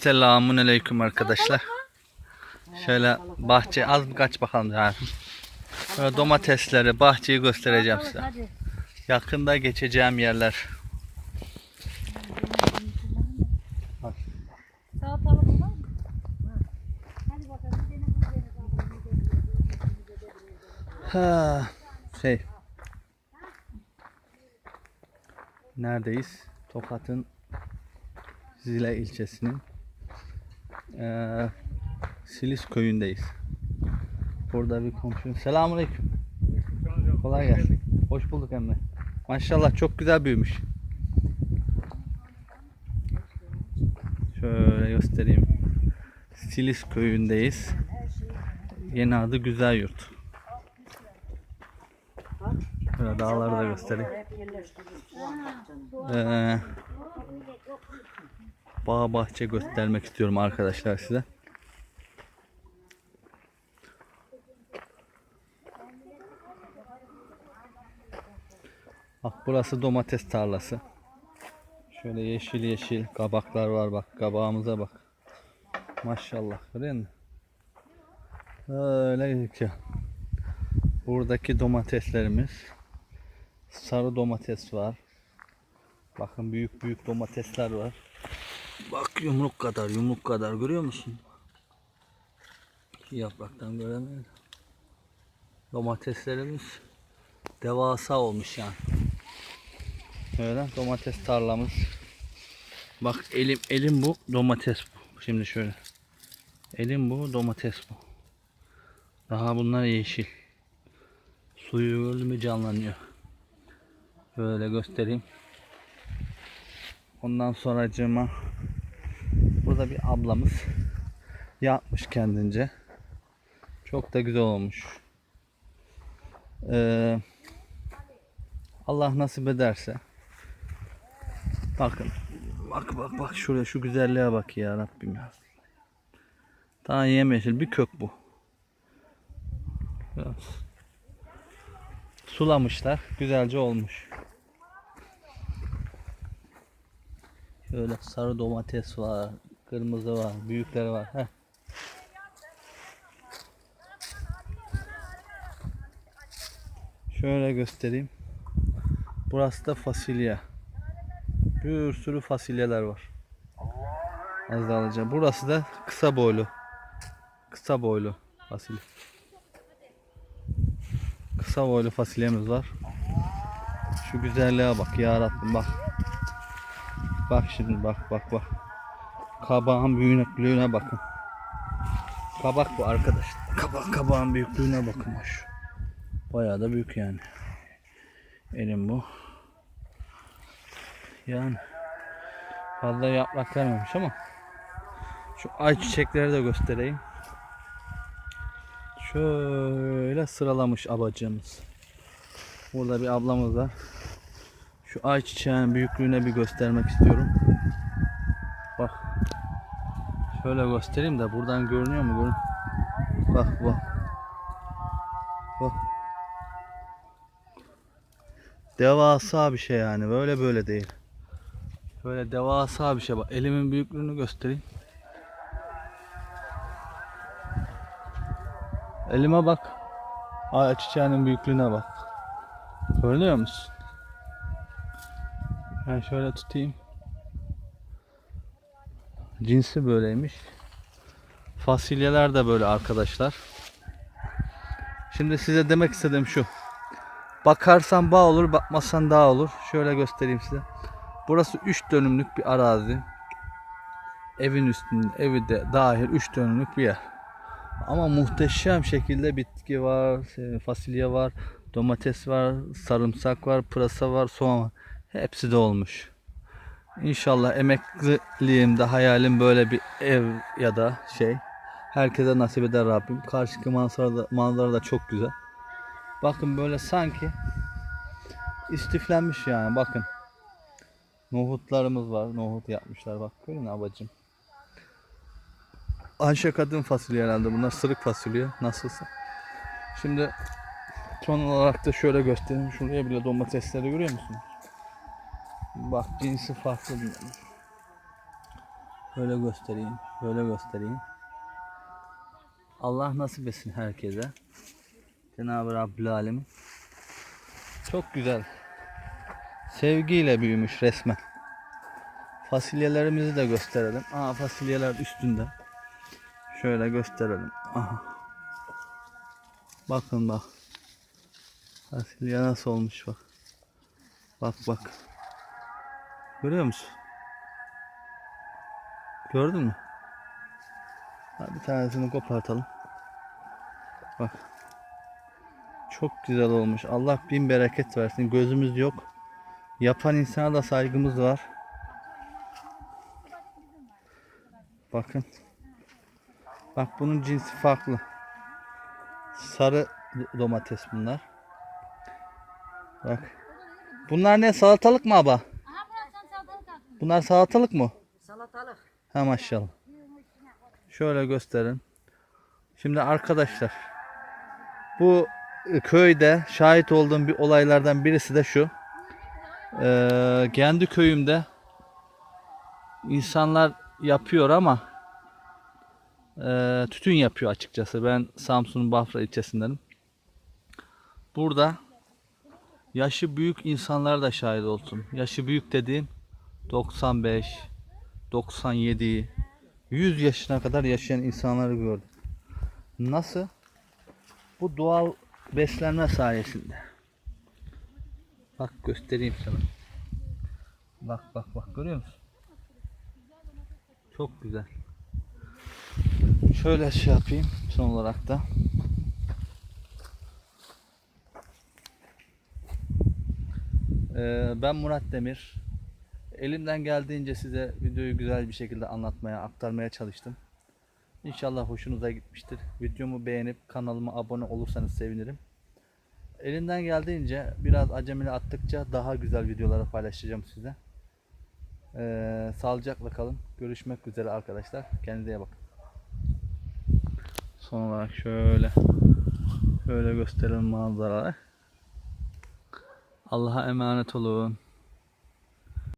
Selamun aleyküm arkadaşlar. Şöyle bahçe az kaç bakalım yani. Böyle domatesleri, bahçeyi göstereceğim size. Yakında geçeceğim yerler. Mı? Ha, şey. Neredeyiz? Tokat'ın Zile ilçesinin eee Silis köyündeyiz. Burada bir komşum. Selamünaleyküm. Kolay gelsin. Hoş bulduk emmi. Maşallah çok güzel büyümüş. Şöyle göstereyim. Silis köyündeyiz. Yeni adı Güzel Yurt. Şöyle dağları da göstereyim. Ee, bağ bahçe göstermek istiyorum arkadaşlar size. Bak burası domates tarlası. Şöyle yeşil yeşil kabaklar var bak kabağımıza bak. Maşallah görüyor musun? Öyle gözüküyor. Buradaki domateslerimiz. Sarı domates var. Bakın büyük büyük domatesler var. Bak yumruk kadar yumruk kadar görüyor musun? İki yapraktan göremiyorum. Domateslerimiz devasa olmuş yani. Şöyle domates tarlamız. Bak elim elim bu domates bu. Şimdi şöyle. Elim bu domates bu. Daha bunlar yeşil. Suyu gördü mü canlanıyor. Böyle göstereyim. Ondan sonra burada bir ablamız yapmış kendince. Çok da güzel olmuş. Ee, Allah nasip ederse. Bakın. Bak bak bak şuraya şu güzelliğe bak ya Rabbim ya. Daha yemyeşil bir kök bu. Biraz sulamışlar. Güzelce olmuş. Şöyle sarı domates var. Kırmızı var. Büyükleri var. Heh. Şöyle göstereyim. Burası da fasulye. Bir sürü fasulyeler var. Az da alacağım. Burası da kısa boylu. Kısa boylu fasulye. Kısa boylu fasulyemiz var. Şu güzelliğe bak ya bak. Bak şimdi bak bak bak. Kabağın büyüklüğüne bakın. Kabak bu arkadaşlar. Kabak kabağın büyüklüğüne bakın. Bayağı da büyük yani. Elim bu. Yani fazla yaprak vermemiş ama şu ay çiçekleri de göstereyim. Şöyle sıralamış abacığımız. Burada bir ablamız var. Şu ay çiçeğinin büyüklüğüne bir göstermek istiyorum. Bak. Şöyle göstereyim de buradan görünüyor mu? Görün. Bak bak. Bak. Devasa bir şey yani. Böyle böyle değil. Böyle devasa bir şey. Bak elimin büyüklüğünü göstereyim. Elime bak. Ay çiçeğinin büyüklüğüne bak. Görünüyor musun? Ben şöyle tutayım. Cinsi böyleymiş. Fasulyeler de böyle arkadaşlar. Şimdi size demek istediğim şu. Bakarsan bağ olur, bakmazsan dağ olur. Şöyle göstereyim size. Burası 3 dönümlük bir arazi. Evin üstünde, evi de dahil 3 dönümlük bir yer. Ama muhteşem şekilde bitki var, e, fasulye var, domates var, sarımsak var, pırasa var, soğan var. Hepsi de olmuş. İnşallah emekliliğimde hayalim böyle bir ev ya da şey. Herkese nasip eder Rabbim. Karşıki manzara da, manzara da çok güzel. Bakın böyle sanki istiflenmiş yani bakın. Nohutlarımız var. Nohut yapmışlar bak. Görün abacım. Ayşe kadın fasulye herhalde. Bunlar sırık fasulye. Nasılsa. Şimdi son olarak da şöyle göstereyim. Şuraya bile domatesleri görüyor musunuz? Bak cinsi farklı. Böyle göstereyim. Böyle göstereyim. Allah nasip etsin herkese. Cenab-ı Rabbül Alemin. Çok güzel. Sevgiyle büyümüş resmen. Fasulyelerimizi de gösterelim. Aa fasulyeler üstünde. Şöyle gösterelim. Aha. Bakın bak. Fasulye nasıl olmuş bak. Bak bak. Görüyor musun? Gördün mü? Ha, bir tanesini kopartalım. Bak. Çok güzel olmuş. Allah bin bereket versin. Gözümüz yok. Yapan insana da saygımız var. Bakın. Bak bunun cinsi farklı. Sarı do- domates bunlar. Bak. Bunlar ne salatalık mı aba? Aha burası sen salatalık attın. Bunlar salatalık mı? Salatalık. Ha maşallah. Şöyle gösterin. Şimdi arkadaşlar bu köyde şahit olduğum bir olaylardan birisi de şu. Ee, kendi köyümde insanlar yapıyor ama e, tütün yapıyor açıkçası. Ben Samsun'un Bafra ilçesindenim. Burada yaşı büyük insanlar da şahit olsun. Yaşı büyük dediğim 95, 97, 100 yaşına kadar yaşayan insanları gördüm. Nasıl? Bu doğal beslenme sayesinde. Bak göstereyim sana. Bak bak bak görüyor musun? Çok güzel. Şöyle şey yapayım son olarak da. Ee, ben Murat Demir. Elimden geldiğince size videoyu güzel bir şekilde anlatmaya, aktarmaya çalıştım. İnşallah hoşunuza gitmiştir. Videomu beğenip kanalıma abone olursanız sevinirim. Elimden geldiğince biraz acemili attıkça daha güzel videoları paylaşacağım size. Ee, sağlıcakla kalın. Görüşmek üzere arkadaşlar. Kendinize iyi bakın. Son olarak şöyle şöyle gösterelim manzaraları. Allah'a emanet olun.